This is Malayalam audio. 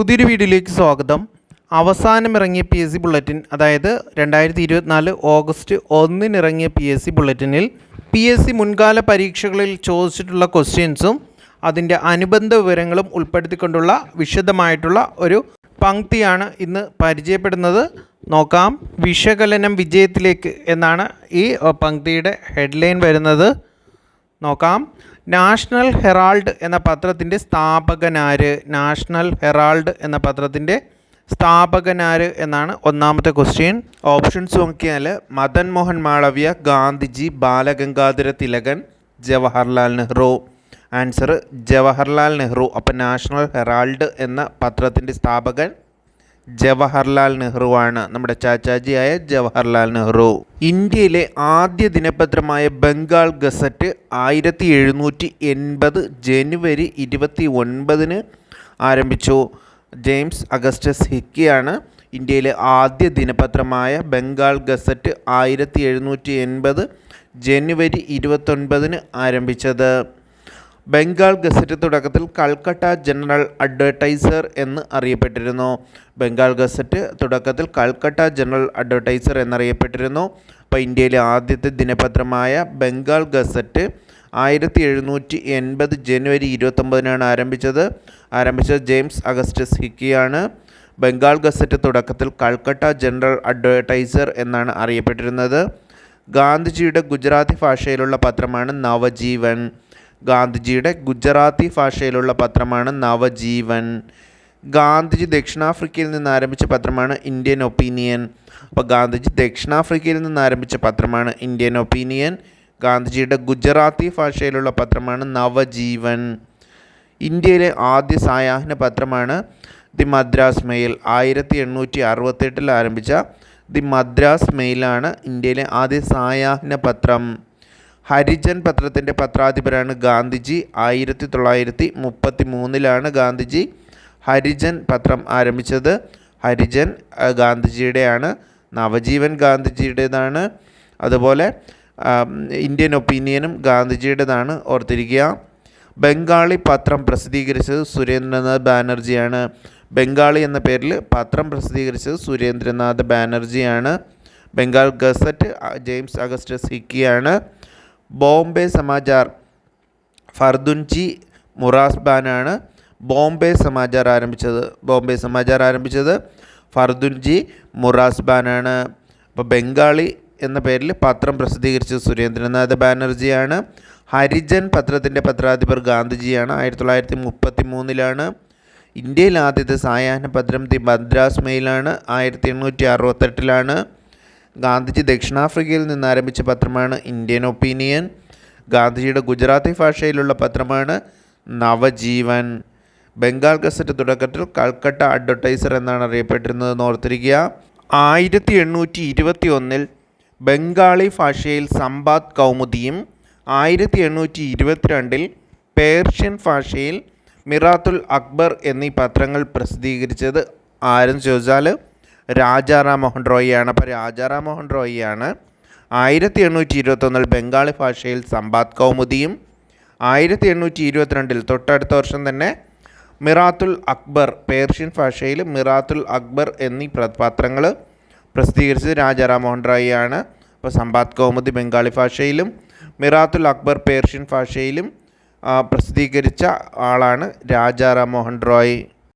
പുതിയൊരു വീഡിയോയിലേക്ക് സ്വാഗതം. അവസാനം ഇറങ്ങിയ പി എസ് സി ബുള്ളറ്റിൻ അതായത് രണ്ടായിരത്തി ഇരുപത്തിനാല് ഓഗസ്റ്റ് ഒന്നിനിറങ്ങിയ പി എസ് സി ബുള്ളറ്റിനിൽ പി എസ് സി മുൻകാല പരീക്ഷകളിൽ ചോദിച്ചിട്ടുള്ള ക്വസ്റ്റ്യൻസും അതിന്റെ അനുബന്ധ വിവരങ്ങളും ഉൾപ്പെടുത്തിക്കൊണ്ടുള്ള വിശദമായിട്ടുള്ള ഒരു പങ്ക്തിയാണ് ഇന്ന് പരിചയപ്പെടുന്നത്. നോക്കാം വിശകലനം വിജയത്തിലേക്ക് എന്നാണ് ഈ പങ്ക്തിയുടെ ഹെഡ്ലൈൻ വരുന്നത്. നോക്കാം. നാഷണൽ ഹെറാൾഡ് എന്ന പത്രത്തിന്റെ സ്ഥാപകനാര്? നാഷണൽ ഹെറാൾഡ് എന്ന പത്രത്തിന്റെ സ്ഥാപകനാര് എന്നാണ് ഒന്നാമത്തെ ക്വസ്റ്റ്യൻ ഓപ്ഷൻസ് നോക്കിയാൽ മദൻ മോഹൻ മാളവ്യ ഗാന്ധിജി ബാലഗംഗാധര തിലകൻ ജവഹർലാൽ നെഹ്റു. ആൻസർ ജവഹർലാൽ നെഹ്റു. അപ്പം നാഷണൽ ഹെറാൾഡ് എന്ന പത്രത്തിന്റെ സ്ഥാപകൻ ജവഹർലാൽ നെഹ്റുവാണ് നമ്മുടെ ചാച്ചാജിയായ ജവഹർലാൽ നെഹ്റു. ഇന്ത്യയിലെ ആദ്യ ദിനപത്രമായ ബംഗാൾ ഗസറ്റ് ആയിരത്തി എഴുന്നൂറ്റി എൺപത് ജനുവരി ഇരുപത്തി ഒൻപതിന് ആരംഭിച്ചു. ജെയിംസ് അഗസ്റ്റസ് ഹിക്കിയാണ് ഇന്ത്യയിലെ ആദ്യ ദിനപത്രമായ ബംഗാൾ ഗസറ്റ് ആയിരത്തി എഴുന്നൂറ്റി എൺപത് ജനുവരി ഇരുപത്തൊൻപതിന് ആരംഭിച്ചത്. ബംഗാൾ ഗസറ്റ് തുടക്കത്തിൽ കൽക്കട്ട ജനറൽ അഡ്വർടൈസർ എന്ന് അറിയപ്പെട്ടിരുന്നു. ബംഗാൾ ഗസറ്റ് തുടക്കത്തിൽ കൽക്കട്ട ജനറൽ അഡ്വർടൈസർ എന്നറിയപ്പെട്ടിരുന്നു. അപ്പോൾ ഇന്ത്യയിലെ ആദ്യത്തെ ദിനപത്രമായ ബംഗാൾ ഗസറ്റ് ആയിരത്തി എഴുന്നൂറ്റി എൺപത് ജനുവരി ഇരുപത്തൊമ്പതിനാണ് ആരംഭിച്ചത്. ആരംഭിച്ചത് ജെയിംസ് അഗസ്റ്റസ് ഹിക്കിയാണ്. ബംഗാൾ ഗസറ്റ് തുടക്കത്തിൽ കൽക്കട്ട ജനറൽ അഡ്വർടൈസർ എന്നാണ് അറിയപ്പെട്ടിരുന്നത്. ഗാന്ധിജിയുടെ ഗുജറാത്തി ഭാഷയിലുള്ള പത്രമാണ് നവജീവൻ. ഗാന്ധിജിയുടെ ഗുജറാത്തി ഭാഷയിലുള്ള പത്രമാണ് നവജീവൻ. ഗാന്ധിജി ദക്ഷിണാഫ്രിക്കയിൽ നിന്ന് ആരംഭിച്ച പത്രമാണ് ഇന്ത്യൻ ഒപ്പീനിയൻ. അപ്പോൾ ഗാന്ധിജി ദക്ഷിണാഫ്രിക്കയിൽ നിന്ന് ആരംഭിച്ച പത്രമാണ് ഇന്ത്യൻ ഒപ്പീനിയൻ. ഗാന്ധിജിയുടെ ഗുജറാത്തി ഭാഷയിലുള്ള പത്രമാണ് നവജീവൻ. ഇന്ത്യയിലെ ആദ്യ സായാഹ്ന പത്രമാണ് ദി മദ്രാസ് മെയിൽ. ആയിരത്തി എണ്ണൂറ്റി അറുപത്തെട്ടിൽ ആരംഭിച്ച ദി മദ്രാസ് മെയിലാണ് ഇന്ത്യയിലെ ആദ്യ സായാഹ്ന പത്രം. ഹരിജൻ പത്രത്തിന്റെ പത്രാധിപരാണ് ഗാന്ധിജി. ആയിരത്തി തൊള്ളായിരത്തി മുപ്പത്തി മൂന്നിലാണ് ഗാന്ധിജി ഹരിജൻ പത്രം ആരംഭിച്ചത്. ഹരിജൻ ഗാന്ധിജിയുടെയാണ് നവജീവൻ ഗാന്ധിജിയുടേതാണ്. അതുപോലെ ഇന്ത്യൻ ഒപ്പീനിയനും ഗാന്ധിജിയുടേതാണ്. ഓർത്തിരിക്കുക ബംഗാളി പത്രം പ്രസിദ്ധീകരിച്ചത് സുരേന്ദ്രനാഥ് ബാനർജിയാണ്. ബംഗാളി എന്ന പേരിൽ പത്രം പ്രസിദ്ധീകരിച്ചത് സുരേന്ദ്രനാഥ് ബാനർജിയാണ്. ബംഗാൾ ഗസറ്റ് ജെയിംസ് അഗസ്റ്റസ് ഹിക്കിയാണ്. ബോംബെ സമാചാർ ഫർദുൻജി മുറാസ്ബാനാണ് ബോംബെ സമാചാർ ആരംഭിച്ചത്. ബോംബെ സമാചാർ ആരംഭിച്ചത് ഫർദുൻജി മുറാസ്ബാനാണ്. അപ്പോൾ ബംഗാളി എന്ന പേരിൽ പത്രം പ്രസിദ്ധീകരിച്ചത് സുരേന്ദ്രനാഥ് ബാനർജിയാണ്. ഹരിജൻ പത്രത്തിന്റെ പത്രാധിപർ ഗാന്ധിജിയാണ്. ആയിരത്തി തൊള്ളായിരത്തി മുപ്പത്തി മൂന്നിലാണ് ഇന്ത്യയിൽ ആദ്യത്തെ സായാഹ്ന പത്രം ദി മദ്രാസ് മെയിലാണ്. ആയിരത്തി എണ്ണൂറ്റി അറുപത്തെട്ടിലാണ് ഗാന്ധിജി ദക്ഷിണാഫ്രിക്കയിൽ നിന്ന് ആരംഭിച്ച പത്രമാണ് ഇന്ത്യൻ ഒപ്പീനിയൻ ഗാന്ധിജിയുടെ ഗുജറാത്തി ഭാഷയിലുള്ള പത്രമാണ് നവജീവൻ. ബംഗാൾ ഗസറ്റ് തുടക്കത്തിൽ കൽക്കട്ട അഡ്വർടൈസർ എന്നാണ് അറിയപ്പെട്ടിരുന്നത് ഓർത്തിരിക്കുക. ആയിരത്തി എണ്ണൂറ്റി ഇരുപത്തി ഒന്നിൽ ബംഗാളി ഭാഷയിൽ സമ്പാദ് കൗമുദിയും ആയിരത്തി എണ്ണൂറ്റി ഇരുപത്തിരണ്ടിൽ പേർഷ്യൻ ഭാഷയിൽ മിറാത്തുൽ അക്ബർ എന്നീ പത്രങ്ങൾ പ്രസിദ്ധീകരിച്ചത് ആരും ചോദിച്ചാൽ രാജാറാം മോഹൻ റോയിയാണ്. അപ്പോൾ രാജാറാം മോഹൻ റോയിയാണ് ആയിരത്തി എണ്ണൂറ്റി ഇരുപത്തൊന്നിൽ ബംഗാളി ഭാഷയിൽ സമ്പാദ് കൗമുദിയും ആയിരത്തി എണ്ണൂറ്റി ഇരുപത്തിരണ്ടിൽ തൊട്ടടുത്ത വർഷം തന്നെ മിറാത്തുൽ അക്ബർ പേർഷ്യൻ ഭാഷയിൽ മിറാത്തുൽ അക്ബർ എന്നീ പ്രപാത്രങ്ങൾ പ്രസിദ്ധീകരിച്ചത് രാജാറാം മോഹൻ റോയിയാണ്. അപ്പോൾ സമ്പാദ് കൗമുദി ബംഗാളി ഭാഷയിലും മിറാത്തുൽ അക്ബർ പേർഷ്യൻ ഭാഷയിലും പ്രസിദ്ധീകരിച്ച ആളാണ് രാജാറാം മോഹൻ റോയ്.